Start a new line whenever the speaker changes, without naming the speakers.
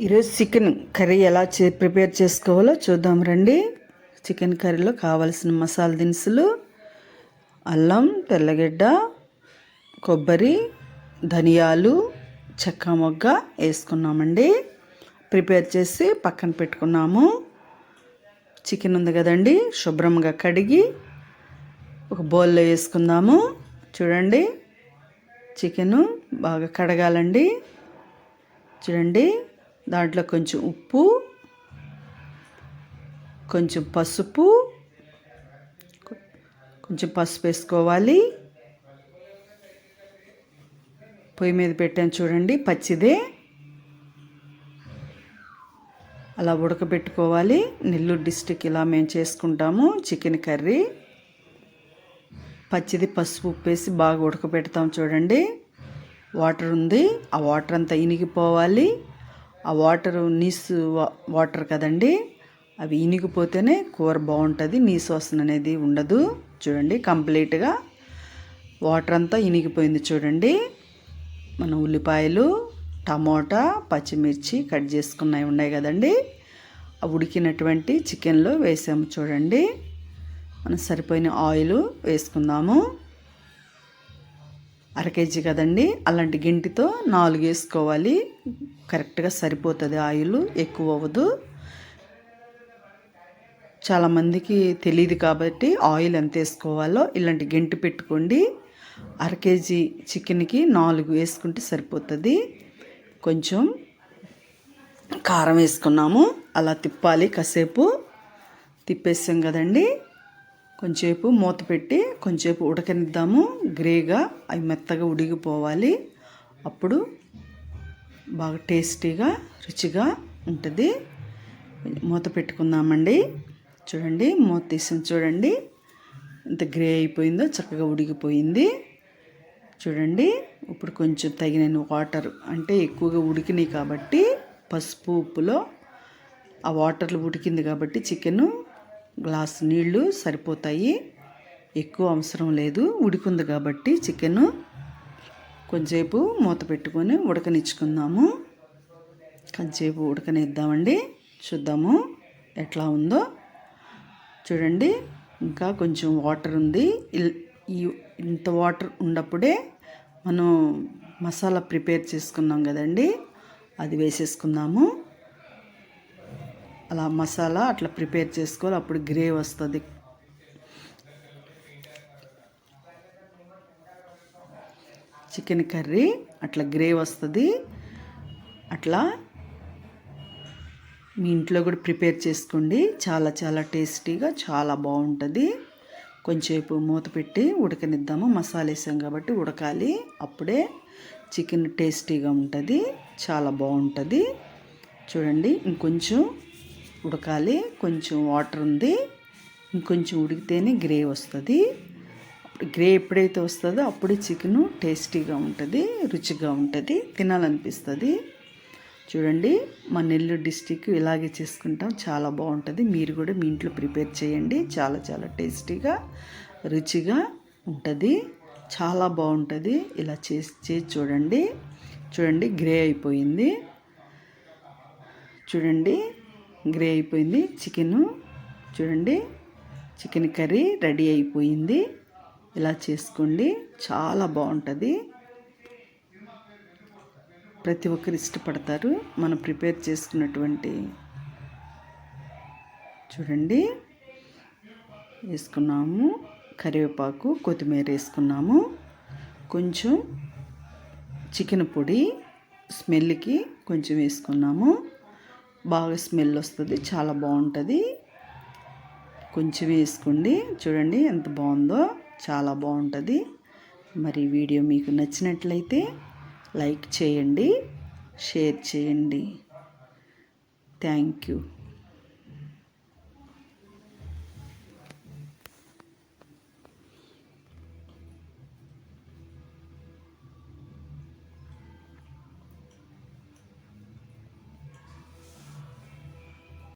ఈరోజు chicken curry ఎలా చే ప్రిపేర్ చేసుకోవాలో చూద్దాం రండి. చికెన్ కర్రీలో కావలసిన మసాలా దినుసులు అల్లం తెల్లగడ్డ కొబ్బరి ధనియాలు చెక్క మొగ్గ వేసుకున్నామండి. ప్రిపేర్ చేసి పక్కన పెట్టుకున్నాము. చికెన్ ఉంది కదండి శుభ్రంగా కడిగి ఒక బౌల్లో వేసుకుందాము. చూడండి చికెను బాగా కడగాలండి. చూడండి. దాంట్లో కొంచెం ఉప్పు కొంచెం పసుపు కొంచెం పసుపు వేసుకోవాలి. పొయ్యి మీద పెట్టాను చూడండి పచ్చిదే. అలా ఉడకబెట్టుకోవాలి. నెల్లూరు డిస్టిక్ ఇలా మేము చేసుకుంటాము చికెన్ కర్రీ. పచ్చిది పసుపు ఉప్పు వేసి బాగా ఉడకబెడతాం చూడండి. వాటర్ ఉంది ఆ వాటర్ అంతా ఇనిగిపోవాలి. ఆ వాటర్ నీసు వాటర్ కదండి అవి ఇనిగిపోతేనే కూర బాగుంటుంది నీసు వాసన అనేది ఉండదు. చూడండి కంప్లీట్గా వాటర్ అంతా ఇనిగిపోయింది చూడండి. మన ఉల్లిపాయలు టమోటా పచ్చిమిర్చి కట్ చేసుకున్నవి ఉన్నాయి కదండి. ఉడికినటువంటి చికెన్లో వేసాము చూడండి. మనం సరిపోయిన ఆయిల్ వేసుకుందాము. కేజీ కదండి. అలాంటి గింటితో నాలుగు వేసుకోవాలి. కరెక్ట్గా సరిపోతుంది ఆయిల్ ఎక్కువ అవ్వదు. చాలామందికి తెలియదు కాబట్టి ఆయిల్ ఎంత వేసుకోవాలో ఇలాంటి గెంటి పెట్టుకోండి. అర కేజీ చికెన్కి నాలుగు వేసుకుంటే సరిపోతుంది. కొంచెం కారం వేసుకున్నాము. అలా తిప్పాలి కాసేపు. తిప్పేసాం కదండి. కొంచెంసేపు మూత పెట్టి కొంచెంసేపు ఉడకనిద్దాము. గ్రేగా అవి మెత్తగా ఉడిగిపోవాలి. అప్పుడు బాగా టేస్టీగా రుచిగా ఉంటుంది. మూత పెట్టుకుందామండి. చూడండి మూత తీసి చూడండి. ఎంత గ్రే అయిపోయిందో చక్కగా ఉడికిపోయింది చూడండి ఇప్పుడు కొంచెం తగిన వాటర్ అంటే ఎక్కువగా ఉడికినాయి కాబట్టి పసుపు ఉప్పులో ఆ వాటర్లో ఉడికింది కాబట్టి చికెను గ్లాస్ నీళ్ళు సరిపోతాయి. ఎక్కువ అవసరం లేదు. ఉడికింది కాబట్టి చికెను కొంచెంసేపు మూత పెట్టుకొని ఉడకనిచ్చుకుందాము. కొంచెంసేపు ఉడకనిద్దామండి. చూద్దాము ఎట్లా ఉందో. చూడండి ఇంకా కొంచెం వాటర్ ఉంది. ఈ ఇంత వాటర్ ఉన్నప్పుడే మనం మసాలా ప్రిపేర్ చేసుకున్నాం కదండి. అది వేసేసుకుందాము. అలా మసాలా అట్లా ప్రిపేర్ చేసుకోవాలి అప్పుడు గ్రేవ్ వస్తుంది. చికెన్ కర్రీ అట్లా గ్రేవ్ వస్తుంది. అట్లా మీ ఇంట్లో కూడా ప్రిపేర్ చేసుకోండి. చాలా చాలా టేస్టీగా చాలా బాగుంటుంది. కొంచెంసేపు మూత పెట్టి ఉడకనిద్దాము. మసాలా వేసాం కాబట్టి ఉడకాలి. అప్పుడే చికెన్ టేస్టీగా ఉంటుంది. చాలా బాగుంటుంది. చూడండి ఇంకొంచెం ఉడకాలి. కొంచెం వాటర్ ఉంది. ఇంకొంచెం ఉడికితేనే గ్రే వస్తుంది. గ్రే ఎప్పుడైతే వస్తుందో అప్పుడే చికెన్ టేస్టీగా ఉంటుంది రుచిగా ఉంటుంది తినాలనిపిస్తుంది. చూడండి మా నెల్లూరు డిస్టిక్ ఇలాగే చేసుకుంటాం. చాలా బాగుంటుంది. మీరు కూడా మీ ఇంట్లో ప్రిపేర్ చేయండి. చాలా చాలా టేస్టీగా రుచిగా ఉంటుంది. చాలా బాగుంటుంది. ఇలా చేసి చేసి చూడండి. చూడండి గ్రే అయిపోయింది. చూడండి. గ్రే అయిపోయింది. చికెను చూడండి. చికెన్ కర్రీ రెడీ అయిపోయింది. ఇలా చేసుకోండి. చాలా బాగుంటుంది. ప్రతి ఒక్కరు ఇష్టపడతారు. మనం ప్రిపేర్ చేసుకున్నటువంటి చూడండి. వేసుకున్నాము. కరివేపాకు కొత్తిమీర వేసుకున్నాము. కొంచెం చికెన్ పొడి స్మెల్కి కొంచెం వేసుకున్నాము. బాగా స్మెల్ వస్తుంది చాలా బాగుంటుంది. కొంచెం వేసుకోండి చూడండి ఎంత బాగుందో చాలా బాగుంటుంది. మరి వీడియో మీకు నచ్చినట్లయితే లైక్ చేయండి షేర్ చేయండి. Thank you.